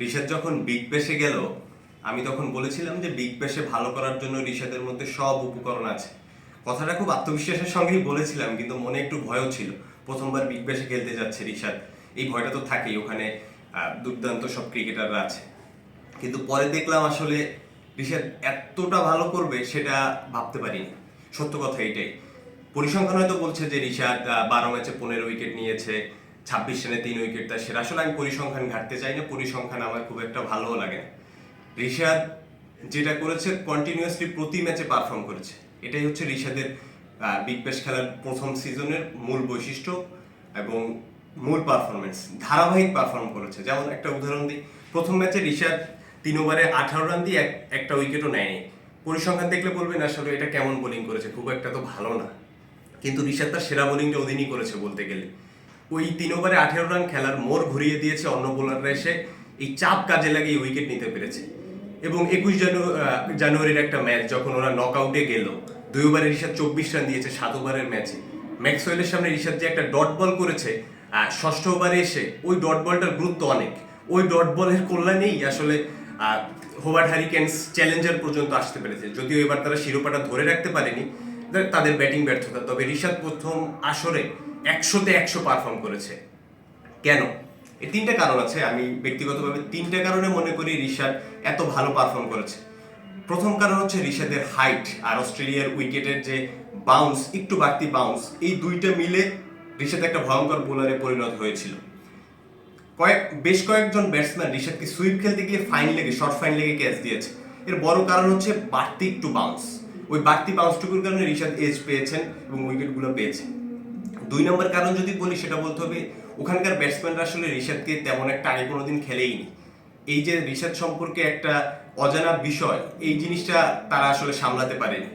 রিশাদ যখন বিগ ব্যাশে গেল, আমি তখন বলেছিলাম যে বিগ ব্যাশে ভালো করার জন্য রিশাদের মধ্যে সব উপকরণ আছে। কথাটা খুব আত্মবিশ্বাসের সঙ্গেই বলেছিলাম, কিন্তু মনে একটু ভয়ও ছিল। প্রথমবার বিগ ব্যাশে খেলতে যাচ্ছে রিশাদ। এই ভয়টা তো থাকেই, ওখানে দুর্দান্ত সব ক্রিকেটাররা আছে। কিন্তু পরে দেখলাম আসলে ঋষাদ এতটা ভালো করবে সেটা ভাবতে পারিনি। সত্য কথা এটাই। পরিসংখ্যান হয়তো বলছে যে ঋষাদ বারো ম্যাচে পনেরো উইকেট নিয়েছে। ছাব্বিশ রানে তিন উইকেট তার সেটা আসলে আমি পরিসংখ্যান ঘাটতে চাই না পরিসংখ্যান আমার খুব একটা ভালোও লাগে না। ঋষাদ যেটা করেছে কন্টিনিউয়াসলি প্রতি ম্যাচে পারফর্ম করেছে। এটাই হচ্ছে ঋষাদের বিগ ব্যাশ খেলার প্রথম সিজনের মূল বৈশিষ্ট্য এবং মূল পারফরমেন্স ধারাবাহিক পারফর্ম করেছে। যেমন একটা উদাহরণ দিই, প্রথম ম্যাচে ঋষাদ তিন ওভারে আঠারো রান দিয়ে এক- একটা উইকেটও নেয়নি। পরিসংখ্যান দেখলে বলবেন, আসলে এটা কেমন বোলিং করেছে? খুব একটা তো ভালো না। কিন্তু ঋষাদ তার সেরা বোলিংটা অধীনই করেছে বলতে গেলে। ওই তিন ওভারে আঠেরো রান খেলার মোড় ঘুরিয়ে দিয়েছে অন্য বোলাররা এসে। এই চাপ কাজে লাগিয়ে উইকেট নিতে পেরেছে। এবং একুশ জানুয়ারির একটা ম্যাচ যখন ওরা নক আউটে গেল দুই ওভারে ঋষাদ চব্বিশ রান দিয়েছে সাত ওভারের ম্যাচে ম্যাক্সওয়েলের সামনে ঋষাদ যে একটা ডট বল করেছে আহ, ষষ্ঠ ওভারে এসে ওই ডট বলটার গুরুত্ব অনেক। ওই ডট বলের কল্যাণেই আসলে হোভার্ড হ্যারিকেন্স চ্যালেঞ্জার পর্যন্ত আসতে পেরেছে। যদিও এবার তারা শিরোপাটা ধরে রাখতে পারেনি তাদের ব্যাটিং ব্যর্থতা। তবে ঋষাদ প্রথম আসরে একশোতে একশো পারফর্ম করেছে। কেন? এই তিনটা কারণ আছে। আমি ব্যক্তিগতভাবে তিনটা কারণে মনে করি ঋষাদ এত ভালো পারফর্ম করেছে। প্রথম কারণ হচ্ছে ঋষাদের হাইট আর অস্ট্রেলিয়ার উইকেটের যে বাউন্স একটু বাড়তি বাউন্স এই দুইটা মিলে ঋষাদ একটা ভয়ঙ্কর বোলারে পরিণত হয়েছিল। কয়েক, বেশ কয়েকজন ব্যাটসম্যান ঋষাদকে সুইপ খেলতে গিয়ে ফাইন লেগে শর্ট ফাইন লেগে ক্যাচ দিয়েছে। এর বড় কারণ হচ্ছে বাড়তি একটু বাউন্স ওই বাড়তি বাউন্সটুকুর কারণে ঋষাদ এজ পেয়েছেন এবং উইকেটগুলো পেয়েছেন। দুই নম্বর কারণ যদি বলি, সেটা বলতে হবে, ওখানকার ব্যাটসম্যানরা আসলে ঋষাদকে তেমন একটা আগে কোনোদিন খেলেইনি। এই যে ঋষাদ সম্পর্কে একটা অজানা বিষয়, এই জিনিসটা তারা আসলে সামলাতে পারেনি।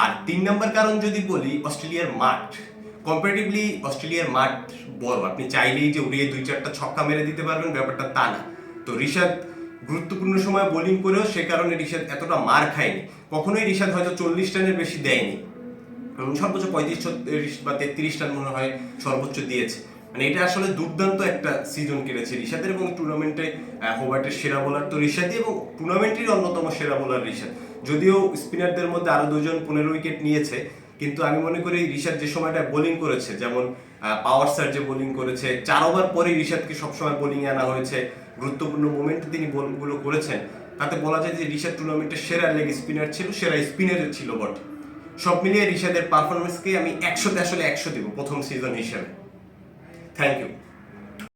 আর তিন নম্বর কারণ যদি বলি, অস্ট্রেলিয়ার মাঠ। কম্পারেটিভলি অস্ট্রেলিয়ার মাঠ বড়, আপনি চাইলেই যে উড়িয়ে দুই চারটা ছক্কা মেরে দিতে পারবেন, ব্যাপারটা তা না। তো ঋষাদ গুরুত্বপূর্ণ সময় বোলিং করেও সে কারণে ঋষাদ এতটা মার খায়নি। কখনোই ঋষাদ হয়তো চল্লিশ রানের বেশি দেয়নি। সর্বোচ্চ পঁয়ত্রিশ ছত্রিশ বা তেত্রিশ রান মনে হয় সর্বোচ্চ দিয়েছে। মানে এটা আসলে দুর্দান্ত একটা সিজন কেটেছে ঋষাদের এবং টুর্নামেন্টে হোবার্টের সেরা বোলার তো ঋষাদই এবং টুর্নামেন্টের অন্যতম সেরা বোলার ঋষাদ যদিও স্পিনারদের মধ্যে আরও দুজন পনেরো উইকেট নিয়েছে, কিন্তু আমি মনে করি ঋষাদ যে সময়টা বোলিং করেছে, যেমন পাওয়ার সার যে বোলিং করেছে, চার ওভার পরে ঋষাদকে সবসময় বোলিং আনা হয়েছে, গুরুত্বপূর্ণ মোমেন্টে তিনি বলগুলো করেছেন। তাতে বলা যায় যে ঋষাদ টুর্নামেন্টের সেরা লেগ স্পিনার ছিল, সেরা স্পিনারের ছিল বটে। সব মিলিয়ে রিশাদের পারফরমেন্সকে আমি একশোতে আসলে একশো দেবো প্রথম সিজন হিসেবে। Thank you